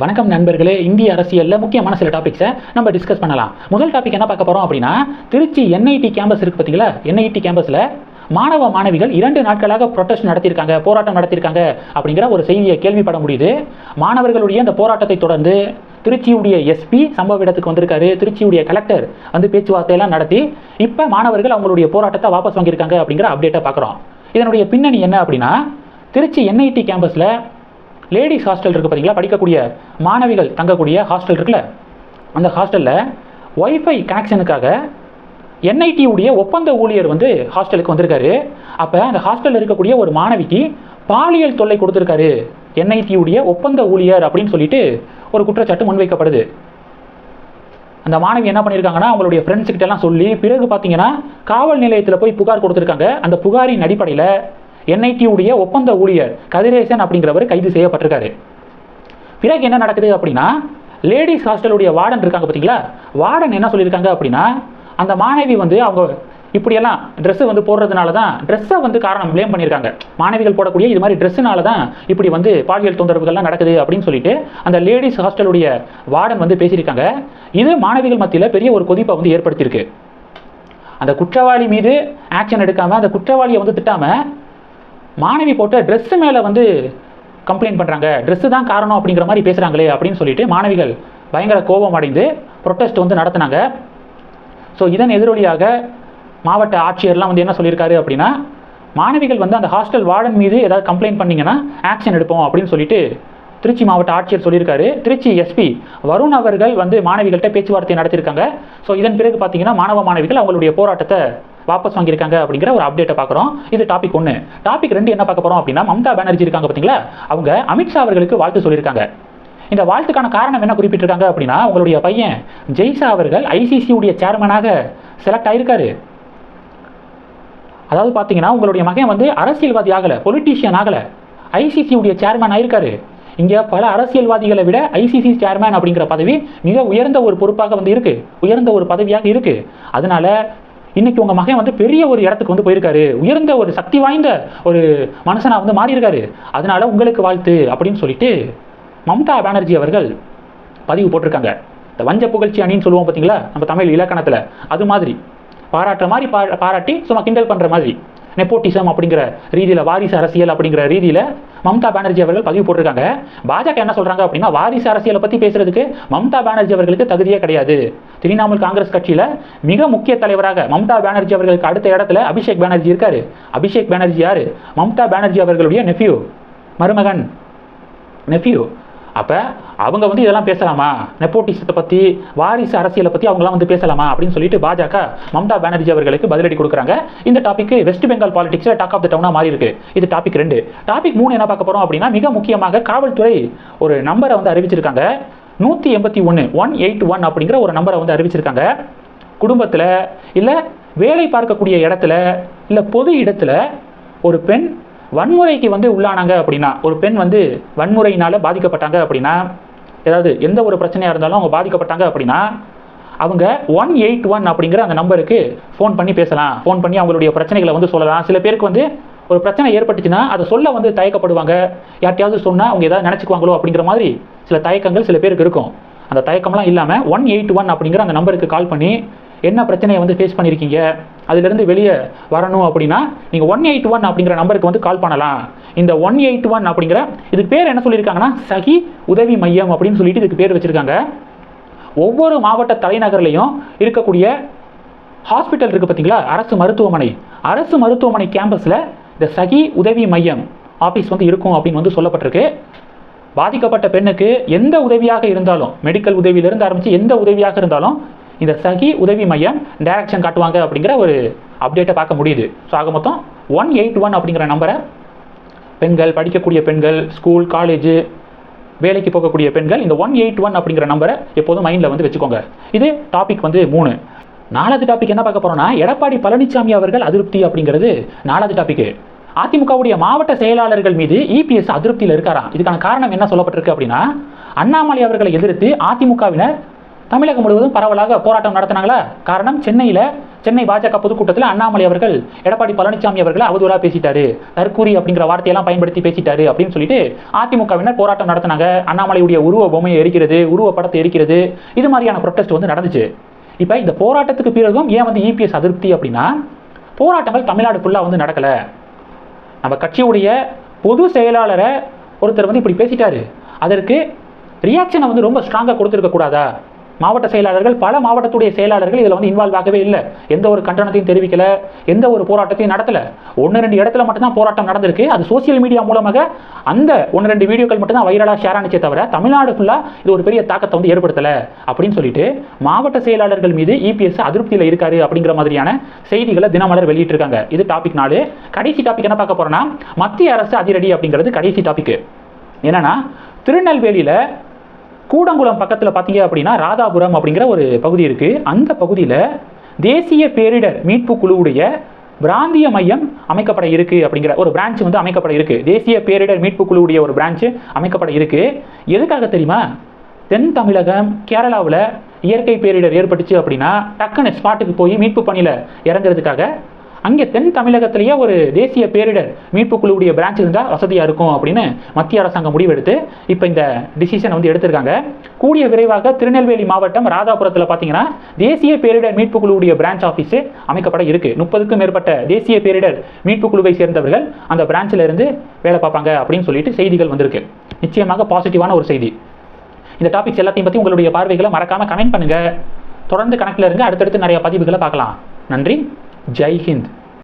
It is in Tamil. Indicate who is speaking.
Speaker 1: வணக்கம் நண்பர்களே இந்திய அரசியலில் முக்கியமான சில டாபிக்ஸை நம்ம டிஸ்கஸ் பண்ணலாம். முதல் டாபிக் என்ன பார்க்க போகிறோம் அப்படின்னா திருச்சி என்ஐடி கேம்பஸ் இருக்குது பார்த்தீங்களா என்ஐடி கேம்பஸில் மாணவ மாணவிகள் இரண்டு நாட்களாக ப்ரொட்டஸ்ட் நடத்தியிருக்காங்க போராட்டம் நடத்தியிருக்காங்க அப்படிங்கிற ஒரு செய்தியை கேள்விப்பட முடியுது. மாணவர்களுடைய அந்த போராட்டத்தை தொடர்ந்து திருச்சியுடைய எஸ்பி சம்பவ இடத்துக்கு வந்திருக்காரு. திருச்சியுடைய கலெக்டர் வந்து பேச்சுவார்த்தையெல்லாம் நடத்தி இப்போ மாணவர்கள் அவங்களுடைய போராட்டத்தை வாபஸ் வாங்கியிருக்காங்க அப்படிங்கிற அப்டேட்டை பார்க்குறோம். இதனுடைய பின்னணி என்ன அப்படின்னா திருச்சி என்ஐடி கேம்பஸில் லேடிஸ் ஹாஸ்டல் இருக்குது பார்த்தீங்களா படிக்கக்கூடிய மாணவிகள் தங்கக்கூடிய ஹாஸ்டல் இருக்குல்ல? அந்த ஹாஸ்டலில் ஒய்ஃபை கனெக்ஷனுக்காக என்ஐடியுடைய ஒப்பந்த ஊழியர் வந்து ஹாஸ்டலுக்கு வந்திருக்காரு. அப்போ அந்த ஹாஸ்டலில் இருக்கக்கூடிய ஒரு மாணவிக்கு பாலியல் தொல்லை கொடுத்துருக்காரு என்ஐடியுடைய ஒப்பந்த ஊழியர் அப்படின்னு சொல்லிட்டு ஒரு குற்றச்சாட்டு முன்வைக்கப்படுது. அந்த மாணவி என்ன பண்ணியிருக்காங்கன்னா அவங்களுடைய ஃப்ரெண்ட்ஸ்கிட்டலாம் எல்லாம் சொல்லி பிறகு பார்த்தீங்கன்னா காவல் நிலையத்தில் போய் புகார் கொடுத்துருக்காங்க. அந்த புகாரின் அடிப்படையில் என்ஐடியுடைய உடைய ஒப்பந்த ஊழியர் கதிரேசன் அப்படிங்கிறவர் கைது செய்யப்பட்டிருக்காரு. பிறகு என்ன நடக்குது அப்படின்னா லேடிஸ் ஹாஸ்டலுடைய வார்டன் இருக்காங்க பார்த்தீங்களா? வார்டன் என்ன சொல்லியிருக்காங்க அப்படின்னா அந்த மாணவி வந்து அவங்க இப்படியெல்லாம் ட்ரெஸ்ஸு வந்து போடுறதுனால தான் ட்ரெஸ்ஸை வந்து காரணம் ப்ளேம் பண்ணியிருக்காங்க. மாணவிகள் போடக்கூடிய இது மாதிரி ட்ரெஸ்ஸுனால தான் இப்படி வந்து பாலியல் தொந்தரவுகள்லாம் நடக்குது அப்படின்னு சொல்லிட்டு அந்த லேடிஸ் ஹாஸ்டலுடைய வார்டன் வந்து பேசியிருக்காங்க. இது மாணவிகள் மத்தியில் பெரிய ஒரு கொதிப்பை வந்து ஏற்படுத்தியிருக்கு. அந்த குற்றவாளி மீது ஆக்ஷன் எடுக்காமல் அந்த குற்றவாளியை வந்து திட்டாமல் மாணவி போட்ட ட்ரெஸ்ஸு மேலே வந்து கம்ப்ளைண்ட் பண்ணுறாங்க ட்ரெஸ்ஸு தான் காரணம் அப்படிங்கிற மாதிரி பேசுகிறாங்களே அப்படின்னு சொல்லிட்டு மாணவிகள் பயங்கர கோபம் அடைந்து ப்ரொட்டஸ்ட் வந்து நடத்தினாங்க. ஸோ இதன் எதிரொலியாக மாவட்ட ஆட்சியர்லாம் வந்து என்ன சொல்லியிருக்காரு அப்படின்னா மாணவிகள் வந்து அந்த ஹாஸ்டல் வார்டன் மீது ஏதாவது கம்ப்ளைண்ட் பண்ணிங்கன்னா ஆக்ஷன் எடுப்போம் அப்படின்னு சொல்லிட்டு திருச்சி மாவட்ட ஆட்சியர் சொல்லியிருக்காரு. திருச்சி எஸ்பி வருண் அவர்கள் வந்து மாணவிகள்கிட்ட பேச்சுவார்த்தை நடத்தியிருக்காங்க. ஸோ இதன் பிறகு பார்த்தீங்கன்னா மாணவ மாணவிகள் அவங்களுடைய போராட்டத்தை வாபஸ் வாங்கியிருக்காங்க அப்படிங்கிற ஒரு அப்டேட்டை பார்க்குறோம். இது டாபிக் ஒன்று டாபிக் ரெண்டு என்ன பார்க்க போகிறோம் அப்படின்னா மம்தா பானர்ஜி இருக்காங்க பார்த்தீங்களா? அவங்க அமித்ஷா அவர்களுக்கு வாழ்த்து சொல்லியிருக்காங்க. இந்த வாழ்த்துக்கான காரணம் என்ன குறிப்பிட்டிருக்காங்க அப்படின்னா உங்களுடைய பையன் ஜெய்ஷா அவர்கள் ஐசிசியுடைய சேர்மனாக செலக்ட் ஆயிருக்காரு. அதாவது பார்த்தீங்கன்னா உங்களுடைய மகன் வந்து அரசியல்வாதி ஆகலை பொலிட்டீஷியன் ஆகலை. ஐசிசியுடைய சேர்மேன் சேர்மன் ஆயிருக்காரு. இங்கே பல அரசியல்வாதிகளை விட ஐசிசி சேர்மேன் அப்படிங்கிற பதவி மிக உயர்ந்த ஒரு பொறுப்பாக வந்து இருக்குது உயர்ந்த ஒரு பதவியாக இருக்கு. அதனால இன்னைக்கு உங்க மகன் வந்து பெரிய ஒரு இடத்துக்கு வந்து போயிருக்காரு. உயர்ந்த ஒரு சக்தி வாய்ந்த ஒரு மனுஷனா வந்து மாறியிருக்காரு. அதனால உங்களுக்கு வாழ்த்து அப்படின்னு சொல்லிட்டு மம்தா பானர்ஜி அவர்கள் பதிவு போட்டிருக்காங்க. இந்த வஞ்ச புகழ்ச்சி அணின்னு சொல்லுவோம் பார்த்தீங்களா? நம்ம தமிழ் இலக்கணத்தில். அது மாதிரி. பாராட்டுற மாதிரி பாராட்டி சும்மா கிண்டல் பண்ணுற மாதிரி. நெப்போட்டிசம் அப்படிங்கிற ரீதியில் வாரிசு அரசியல் அப்படிங்கிற ரீதியில் மம்தா பானர்ஜி அவர்கள் பதிவு போட்டிருக்காங்க. பாஜக என்ன சொல்கிறாங்க அப்படின்னா வாரிசு அரசியலை பற்றி பேசுறதுக்கு மம்தா பானர்ஜி அவர்களுக்கு தகுதியே கிடையாது. திரிணாமுல் காங்கிரஸ் கட்சியில் மிக முக்கிய தலைவராக மம்தா பானர்ஜி அவர்களுக்கு அடுத்த இடத்துல அபிஷேக் பானர்ஜி இருக்காரு. அபிஷேக் பானர்ஜி யாரு? மம்தா பானர்ஜி அவர்களுடைய நெஃப்யூ மருமகன். நெஃப்யூ அப்போ அவங்க வந்து இதெல்லாம் பேசலாமா? நெப்போட்டிசத்தை பற்றி வாரிசு அரசியலை பற்றி அவங்களாம் வந்து பேசலாமா? அப்படின்னு சொல்லிட்டு பாஜக மம்தா பானர்ஜி அவர்களுக்கு பதிலடி கொடுக்குறாங்க. இந்த டாபிக் வெஸ்ட் பெங்கால் பாலிடிக்ஸில் டாக் ஆஃப் த டவுனாக மாறி இருக்கு. இது டாபிக் ரெண்டு. டாபிக் மூணு என்ன பார்க்க போகிறோம் அப்படின்னா மிக முக்கியமாக காவல்துறை ஒரு நம்பரை வந்து அறிவிச்சிருக்காங்க. நூற்றி எண்பத்தி ஒன்று ஒன் எயிட் ஒன் அப்படிங்கிற ஒரு நம்பரை வந்து அறிவிச்சிருக்காங்க. குடும்பத்தில் இல்லை வேலை பார்க்கக்கூடிய இடத்துல இல்லை பொது இடத்துல ஒரு பெண் வன்முறைக்கு வந்து உள்ளானாங்க அப்படின்னா ஒரு பெண் வந்து வன்முறையினால் பாதிக்கப்பட்டாங்க அப்படின்னா ஏதாவது எந்த ஒரு பிரச்சனையாக இருந்தாலும் அவங்க பாதிக்கப்பட்டாங்க அப்படின்னா அவங்க ஒன் எயிட் ஒன் அப்படிங்கிற அந்த நம்பருக்கு ஃபோன் பண்ணி பேசலாம். ஃபோன் பண்ணி அவங்களுடைய பிரச்சனைகளை வந்து சொல்லலாம். சில பேருக்கு வந்து ஒரு பிரச்சனை ஏற்பட்டுச்சுன்னா அதை சொல்ல வந்து தயக்கப்படுவாங்க. யார்ட்டையாவது சொன்னால் அவங்க ஏதாவது நினச்சிக்குவாங்களோ அப்படிங்கிற மாதிரி சில தயக்கங்கள் சில பேருக்கு இருக்கும். அந்த தயக்கம்லாம் இல்லாமல் ஒன் எயிட் ஒன் அப்படிங்கிற அந்த நம்பருக்கு கால் பண்ணி என்ன பிரச்சனையை வந்து ஃபேஸ் பண்ணியிருக்கீங்க அதிலிருந்து வெளியே வரணும் அப்படின்னா நீங்கள் ஒன் எயிட் ஒன் அப்படிங்கிற நம்பருக்கு வந்து கால் பண்ணலாம். இந்த ஒன் எயிட் ஒன் அப்படிங்கிற இதுக்கு பேர் என்ன சொல்லியிருக்காங்கன்னா சகி உதவி மையம் அப்படின்னு சொல்லிட்டு இதுக்கு பேர் வச்சுருக்காங்க. ஒவ்வொரு மாவட்ட தலைநகர்லையும் இருக்கக்கூடிய ஹாஸ்பிட்டல் இருக்குது பார்த்தீங்களா அரசு மருத்துவமனை. அரசு மருத்துவமனை கேம்பஸில் இந்த சகி உதவி மையம் ஆஃபீஸ் வந்து இருக்கும் அப்படின்னு வந்து சொல்லப்பட்டிருக்கு. பாதிக்கப்பட்ட பெண்ணுக்கு எந்த உதவியாக இருந்தாலும் மெடிக்கல் உதவியிலிருந்து ஆரம்பித்து எந்த உதவியாக இருந்தாலும் இந்த சகி உதவி மையம் டைரக்ஷன் காட்டுவாங்க அப்படிங்கிற ஒரு அப்டேட்டை பார்க்க முடியுது. ஸோ ஆக மொத்தம் ஒன் எயிட் ஒன் அப்படிங்கிற நம்பரை பெண்கள் படிக்கக்கூடிய பெண்கள் ஸ்கூல் காலேஜு வேலைக்கு போகக்கூடிய பெண்கள் இந்த ஒன் எயிட் ஒன் அப்படிங்கிற நம்பரை எப்போதும் மைண்டில் வந்து வச்சுக்கோங்க. இது டாபிக் வந்து மூணு. நாலாவது டாபிக் என்ன பார்க்க போகிறோம்னா எடப்பாடி பழனிசாமி அவர்கள் அதிருப்தி அப்படிங்கிறது நாலாவது டாபிக் அதிமுகவுடைய மாவட்ட செயலாளர்கள் மீது இபிஎஸ் அதிருப்தியில் இருக்காராம். இதுக்கான காரணம் என்ன சொல்லப்பட்டிருக்கு அப்படின்னா அண்ணாமலை அவர்களை எதிர்த்து அதிமுகவினர் தமிழகம் முழுவதும் பரவலாக போராட்டம் நடத்தினாங்களா? காரணம் சென்னையில் சென்னை பாஜக பொதுக்கூட்டத்தில் அண்ணாமலை அவர்கள் எடப்பாடி பழனிசாமி அவர்களை அவதூறாக பேசிட்டாரு. தற்கூரி அப்படிங்கிற வார்த்தையெல்லாம் பயன்படுத்தி பேசிட்டாரு அப்படின்னு சொல்லிட்டு அதிமுகவினர் போராட்டம் நடத்தினாங்க. அண்ணாமலையுடைய உருவ பொம்மையை எரிக்கிறது உருவ படத்தை எரிக்கிறது. இது மாதிரியான ப்ரொட்டஸ்ட் வந்து நடந்துச்சு. இப்போ இந்த போராட்டத்துக்கு பிறகும் ஏன் வந்து இபிஎஸ் அதிருப்தி அப்படின்னா போராட்டங்கள் தமிழ்நாடு ஃபுல்லாக வந்து நடக்கலை. நம்ம கட்சியுடைய பொது செயலாளரை ஒருத்தர் வந்து இப்படி பேசிட்டாரு. அதற்கு ரியாக்ஷனை வந்து ரொம்ப ஸ்ட்ராங்காக கொடுத்துருக்க கூடாதா? மாவட்ட செயலாளர்கள் பல மாவட்டத்துடைய செயலாளர்கள் இதில் வந்து இன்வால்வ் ஆகவே இல்லை. எந்த ஒரு கண்டனத்தையும் தெரிவிக்கல எந்த ஒரு போராட்டத்தையும் நடத்தல. ஒன்று ரெண்டு இடத்துல மட்டும்தான் போராட்டம் நடந்திருக்கு. அது சோசியல் மீடியா மூலமாக அந்த ஒன்று ரெண்டு வீடியோக்கள் மட்டும்தான் வைரலாக ஷேர் ஆனிச்சே தவிர தமிழ்நாடு ஃபுல்லாக இது ஒரு பெரிய தாக்கத்தை வந்து ஏற்படுத்தலை அப்படின்னு சொல்லிட்டு மாவட்ட செயலாளர்கள் மீது இபிஎஸ் அதிருப்தியில் இருக்காரு அப்படிங்கிற மாதிரியான செய்திகளை தினமலர் வெளியிட்டிருக்காங்க. இது டாபிக் நாலு. கடைசி டாபிக் என்ன பார்க்க போறோம்னா மத்திய அரசு அதிரடி அப்படிங்கிறது கடைசி டாபிக் என்னன்னா திருநெல்வேலியில் கூடங்குளம் பக்கத்தில் பார்த்தீங்க அப்படின்னா ராதாபுரம் அப்படிங்கிற ஒரு பகுதி இருக்குது அந்த பகுதியில் தேசிய பேரிடர் மீட்பு குழுவுடைய பிராந்திய மையம் அமைக்கப்பட இருக்குது அப்படிங்கிற ஒரு பிரான்ச் வந்து அமைக்கப்பட இருக்குது தேசிய பேரிடர் மீட்பு குழுவுடைய ஒரு பிரான்ச்சு அமைக்கப்பட இருக்குது எதுக்காக தெரியுமா? தென் தமிழகம் கேரளாவில் இயற்கை பேரிடர் ஏற்பட்டுச்சு அப்படின்னா டக்குன்னு ஸ்பாட்டுக்கு போய் மீட்பு பணியில் இறங்குறதுக்காக அங்கே தென் தமிழகத்திலேயே ஒரு தேசிய பேரிடர் மீட்பு குழுவுடைய பிரான்ச் இருந்தால் வசதியாக இருக்கும் அப்படின்னு மத்திய அரசாங்கம் முடிவெடுத்து இப்போ இந்த டிசிஷன் வந்து எடுத்திருக்காங்க. கூடிய விரைவாக திருநெல்வேலி மாவட்டம் ராதாபுரத்தில் பார்த்தீங்கன்னா தேசிய பேரிடர் மீட்பு குழுவுடைய பிரான்ச் ஆஃபீஸ் அமைக்கப்பட இருக்கு. முப்பதுக்கும் மேற்பட்ட தேசிய பேரிடர் மீட்பு குழுவை சேர்ந்தவர்கள் அந்த பிரான்ச்சில் இருந்து வேலை பார்ப்பாங்க அப்படின்னு சொல்லிட்டு செய்திகள் வந்திருக்கு. நிச்சயமாக பாசிட்டிவான ஒரு செய்தி. இந்த டாபிக்ஸ் எல்லாத்தையும் பற்றி உங்களுடைய பார்வைகளை மறக்காமல் கமெண்ட் பண்ணுங்கள் தொடர்ந்து கணக்கில் இருங்க. அடுத்தடுத்து நிறைய பதிவுகளை பார்க்கலாம். நன்றி. ஜெய் ஹிந்த்.